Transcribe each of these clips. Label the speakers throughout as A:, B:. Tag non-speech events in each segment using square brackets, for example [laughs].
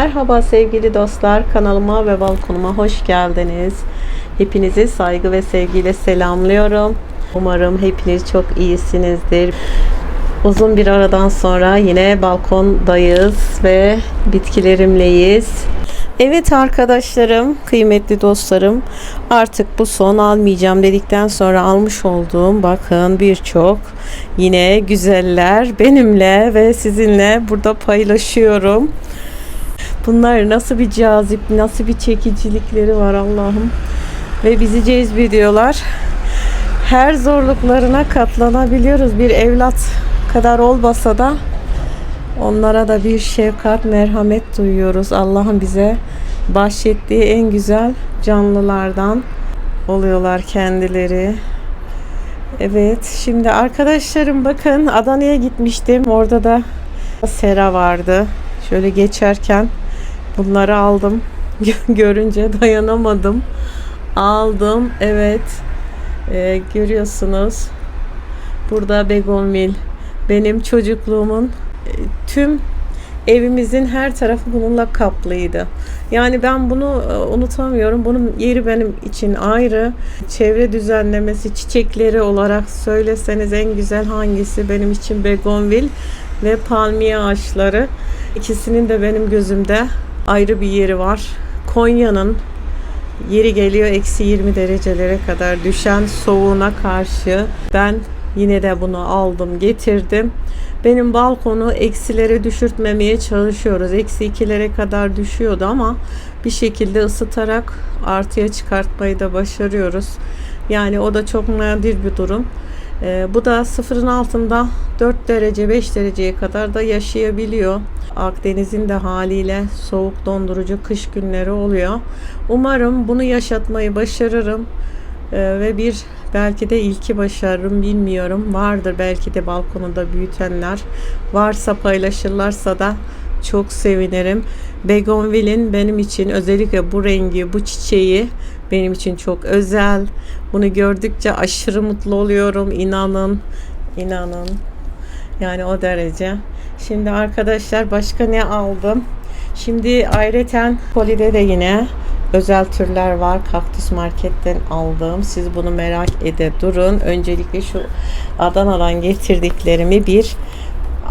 A: Merhaba sevgili dostlar. Kanalıma ve balkonuma hoş geldiniz. Hepinizi saygı ve sevgiyle selamlıyorum. Umarım hepiniz çok iyisinizdir. Uzun bir aradan sonra yine balkondayız ve bitkilerimleyiz. Evet arkadaşlarım, kıymetli dostlarım artık bu son almayacağım dedikten sonra almış olduğum bakın birçok yine güzeller benimle ve sizinle burada paylaşıyorum. Bunlar nasıl bir cazip, nasıl bir çekicilikleri var Allah'ım. Ve bizi cezbediyorlar. Her zorluklarına katlanabiliyoruz. Bir evlat kadar olmasa da onlara da bir şefkat, merhamet duyuyoruz. Allah'ın bize bahşettiği en güzel canlılardan oluyorlar kendileri. Evet, şimdi arkadaşlarım bakın Adana'ya gitmiştim. Orada da sera vardı. Şöyle geçerken bunları aldım. [laughs] Görünce dayanamadım. Aldım. Evet. Ee, görüyorsunuz. Burada begonvil. Benim çocukluğumun e, tüm evimizin her tarafı bununla kaplıydı. Yani ben bunu e, unutamıyorum. Bunun yeri benim için ayrı. Çevre düzenlemesi, çiçekleri olarak söyleseniz en güzel hangisi benim için begonvil ve palmiye ağaçları. İkisinin de benim gözümde ayrı bir yeri var. Konya'nın yeri geliyor eksi 20 derecelere kadar düşen soğuğuna karşı ben yine de bunu aldım getirdim. Benim balkonu eksilere düşürtmemeye çalışıyoruz. Eksi ikilere kadar düşüyordu ama bir şekilde ısıtarak artıya çıkartmayı da başarıyoruz. Yani o da çok nadir bir durum. Ee, bu da sıfırın altında 4 derece 5 dereceye kadar da yaşayabiliyor. Akdeniz'in de haliyle soğuk dondurucu kış günleri oluyor. Umarım bunu yaşatmayı başarırım. Ee, ve bir belki de ilki başarırım bilmiyorum. Vardır belki de balkonunda büyütenler. Varsa paylaşırlarsa da çok sevinirim. Begonvil'in benim için özellikle bu rengi, bu çiçeği benim için çok özel. Bunu gördükçe aşırı mutlu oluyorum. İnanın, inanın. Yani o derece. Şimdi arkadaşlar başka ne aldım? Şimdi ayrıca kolide de yine özel türler var. Kaktüs marketten aldım. Siz bunu merak ede durun. Öncelikle şu Adana'dan getirdiklerimi bir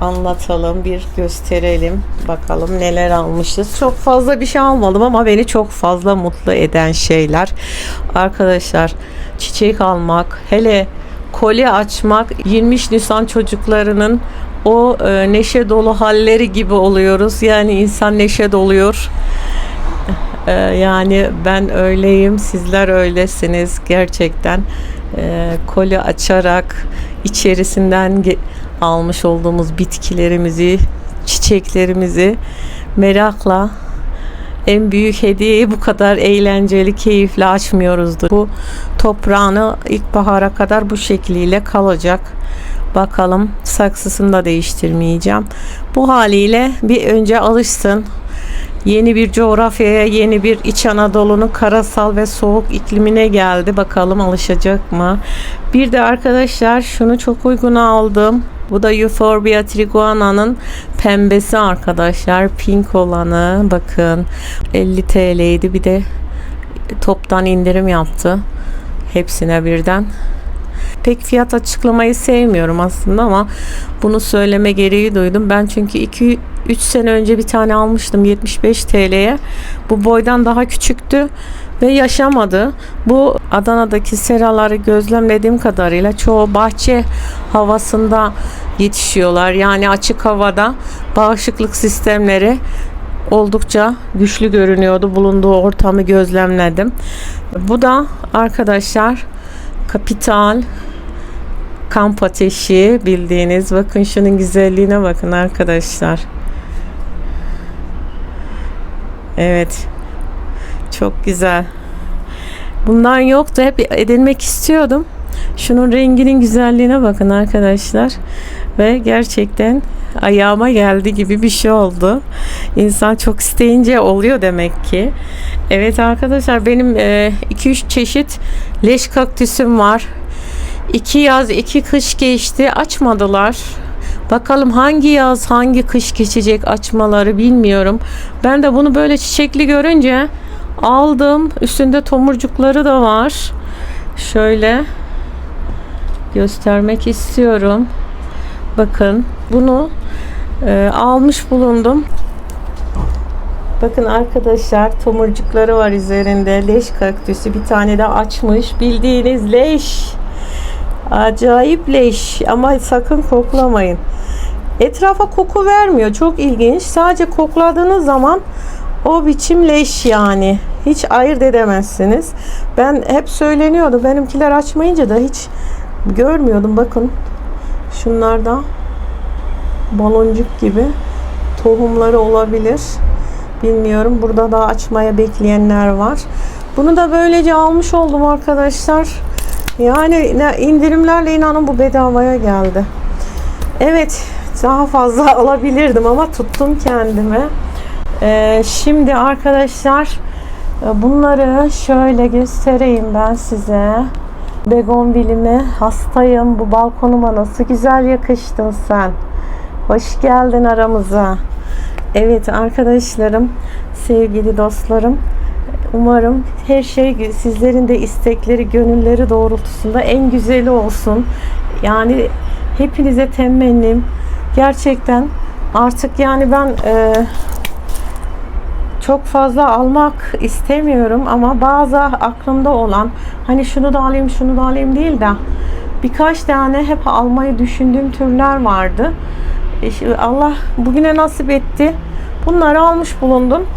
A: anlatalım, bir gösterelim. Bakalım neler almışız. Çok fazla bir şey almadım ama beni çok fazla mutlu eden şeyler. Arkadaşlar çiçek almak, hele kolye açmak 23 Nisan çocuklarının o e, neşe dolu halleri gibi oluyoruz. Yani insan neşe doluyor. E, yani ben öyleyim, sizler öylesiniz gerçekten. E, kolye açarak içerisinden almış olduğumuz bitkilerimizi, çiçeklerimizi merakla en büyük hediyeyi bu kadar eğlenceli, keyifli açmıyoruzdur. Bu toprağını ilkbahara kadar bu şekliyle kalacak. Bakalım saksısını da değiştirmeyeceğim. Bu haliyle bir önce alışsın. Yeni bir coğrafyaya, yeni bir İç Anadolu'nun karasal ve soğuk iklimine geldi. Bakalım alışacak mı? Bir de arkadaşlar şunu çok uygun aldım. Bu da Euphorbia triguana'nın pembesi arkadaşlar. Pink olanı. Bakın 50 TL'ydi. Bir de toptan indirim yaptı. Hepsine birden. Pek fiyat açıklamayı sevmiyorum aslında ama bunu söyleme gereği duydum. Ben çünkü 2 3 sene önce bir tane almıştım 75 TL'ye. Bu boydan daha küçüktü ve yaşamadı. Bu Adana'daki seraları gözlemlediğim kadarıyla çoğu bahçe havasında yetişiyorlar. Yani açık havada bağışıklık sistemleri oldukça güçlü görünüyordu. Bulunduğu ortamı gözlemledim. Bu da arkadaşlar kapital kamp ateşi bildiğiniz. Bakın şunun güzelliğine bakın arkadaşlar. Evet. Çok güzel. Bundan yoktu. Hep edinmek istiyordum. Şunun renginin güzelliğine bakın arkadaşlar. Ve gerçekten ayağıma geldi gibi bir şey oldu. İnsan çok isteyince oluyor demek ki. Evet arkadaşlar benim 2-3 çeşit leş kaktüsüm var. İki yaz, iki kış geçti. Açmadılar. Bakalım hangi yaz, hangi kış geçecek açmaları bilmiyorum. Ben de bunu böyle çiçekli görünce aldım. Üstünde tomurcukları da var. Şöyle göstermek istiyorum. Bakın bunu e, almış bulundum. Bakın arkadaşlar tomurcukları var üzerinde. Leş kaktüsü bir tane de açmış. Bildiğiniz leş. Acayip leş ama sakın koklamayın. Etrafa koku vermiyor. Çok ilginç. Sadece kokladığınız zaman o biçim leş yani. Hiç ayırt edemezsiniz. Ben hep söyleniyordu. Benimkiler açmayınca da hiç görmüyordum. Bakın şunlarda baloncuk gibi tohumları olabilir. Bilmiyorum. Burada da açmaya bekleyenler var. Bunu da böylece almış oldum arkadaşlar. Yani indirimlerle inanın bu bedavaya geldi. Evet daha fazla [laughs] alabilirdim ama tuttum kendimi. Ee, şimdi arkadaşlar e, bunları şöyle göstereyim ben size. Begonvilimi hastayım. Bu balkonuma nasıl güzel yakıştın sen. Hoş geldin aramıza. Evet arkadaşlarım, sevgili dostlarım. Umarım her şey sizlerin de istekleri, gönülleri doğrultusunda en güzeli olsun. Yani hepinize temennim gerçekten artık yani ben e, çok fazla almak istemiyorum ama bazı aklımda olan hani şunu da alayım şunu da alayım değil de birkaç tane hep almayı düşündüğüm türler vardı. Allah bugüne nasip etti. Bunları almış bulundum.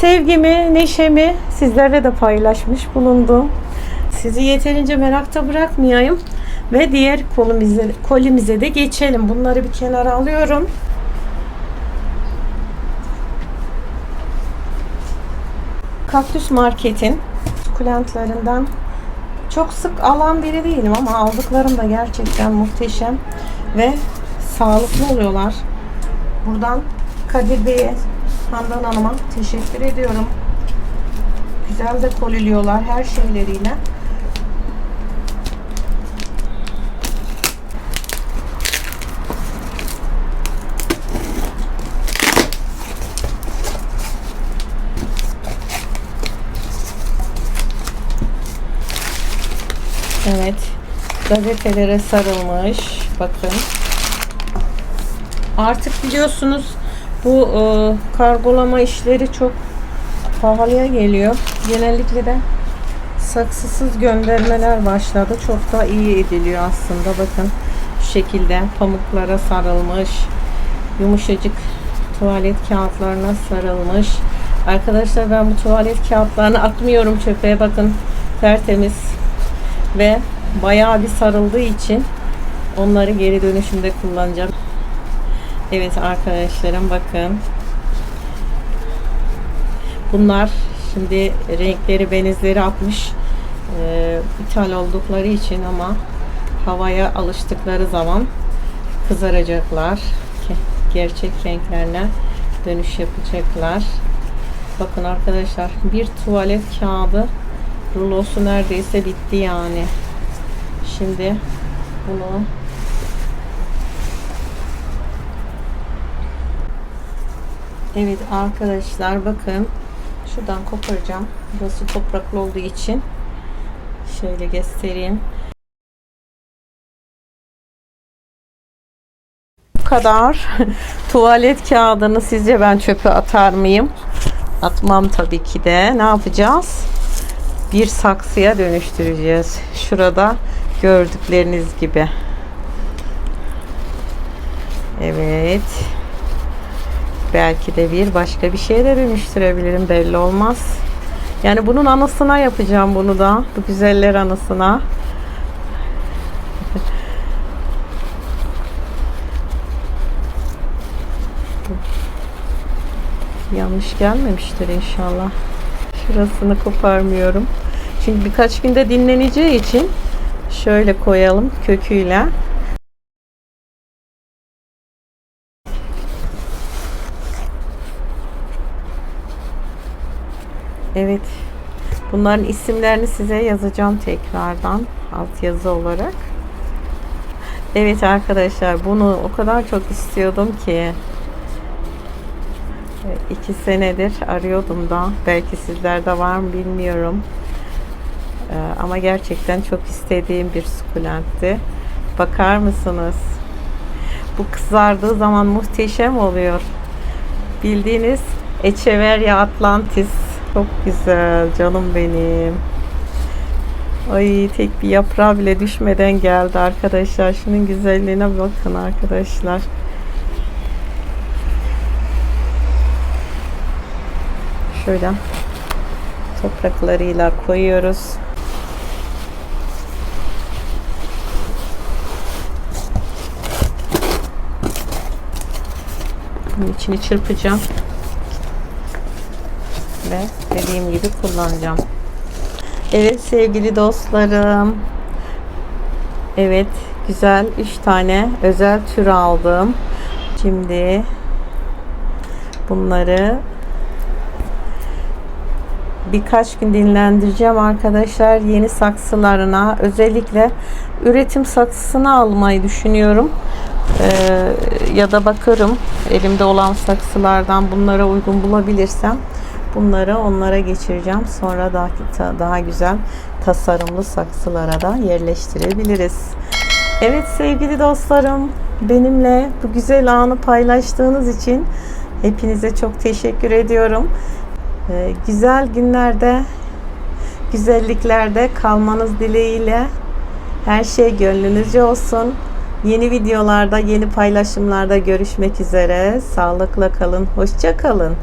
A: Sevgimi, neşemi sizlerle de paylaşmış bulundum. Sizi yeterince merakta bırakmayayım ve diğer kolimize, kolimize de geçelim. Bunları bir kenara alıyorum. Kaktüs Market'in sukulentlerinden çok sık alan biri değilim ama aldıklarım da gerçekten muhteşem ve sağlıklı oluyorlar. Buradan Kadir Bey'e, Handan Hanım'a teşekkür ediyorum. Güzel de koliliyorlar her şeyleriyle. Evet. Gazetelere sarılmış. Bakın. Artık biliyorsunuz bu e, kargolama işleri çok pahalıya geliyor. Genellikle de saksısız göndermeler başladı. Çok da iyi ediliyor aslında. Bakın şu şekilde pamuklara sarılmış. Yumuşacık tuvalet kağıtlarına sarılmış. Arkadaşlar ben bu tuvalet kağıtlarını atmıyorum çöpe. Bakın tertemiz ve bayağı bir sarıldığı için onları geri dönüşümde kullanacağım. Evet arkadaşlarım bakın. Bunlar şimdi renkleri benizleri atmış. Ee, ithal oldukları için ama havaya alıştıkları zaman kızaracaklar. Gerçek renklerine dönüş yapacaklar. Bakın arkadaşlar bir tuvalet kağıdı rulosu neredeyse bitti yani. Şimdi bunu Evet arkadaşlar bakın şuradan koparacağım. Burası topraklı olduğu için şöyle göstereyim. Bu kadar [laughs] tuvalet kağıdını sizce ben çöpe atar mıyım? Atmam tabii ki de. Ne yapacağız? Bir saksıya dönüştüreceğiz. Şurada gördükleriniz gibi. Evet. Belki de bir başka bir şeye de dönüştürebilirim belli olmaz. Yani bunun anısına yapacağım bunu da. Bu güzeller anısına. [laughs] Yanlış gelmemiştir inşallah. Şurasını koparmıyorum. Çünkü birkaç günde dinleneceği için şöyle koyalım köküyle. Evet. Bunların isimlerini size yazacağım tekrardan alt yazı olarak. Evet arkadaşlar bunu o kadar çok istiyordum ki. İki senedir arıyordum da. Belki sizlerde var mı bilmiyorum. E, ama gerçekten çok istediğim bir sukulentti. Bakar mısınız? Bu kızardığı zaman muhteşem oluyor. Bildiğiniz Echeveria atlantis çok güzel canım benim Ay tek bir yaprağı bile düşmeden geldi arkadaşlar. Şunun güzelliğine bakın arkadaşlar. Şöyle topraklarıyla koyuyoruz. Bunun içini çırpacağım. Ve dediğim gibi kullanacağım. Evet sevgili dostlarım. Evet güzel 3 tane özel tür aldım. Şimdi bunları birkaç gün dinlendireceğim arkadaşlar. Yeni saksılarına özellikle üretim saksısını almayı düşünüyorum. Ee, ya da bakarım elimde olan saksılardan bunlara uygun bulabilirsem bunları onlara geçireceğim. Sonra daha daha güzel tasarımlı saksılara da yerleştirebiliriz. Evet sevgili dostlarım benimle bu güzel anı paylaştığınız için hepinize çok teşekkür ediyorum. Ee, güzel günlerde güzelliklerde kalmanız dileğiyle her şey gönlünüzce olsun. Yeni videolarda, yeni paylaşımlarda görüşmek üzere. Sağlıkla kalın, hoşça kalın.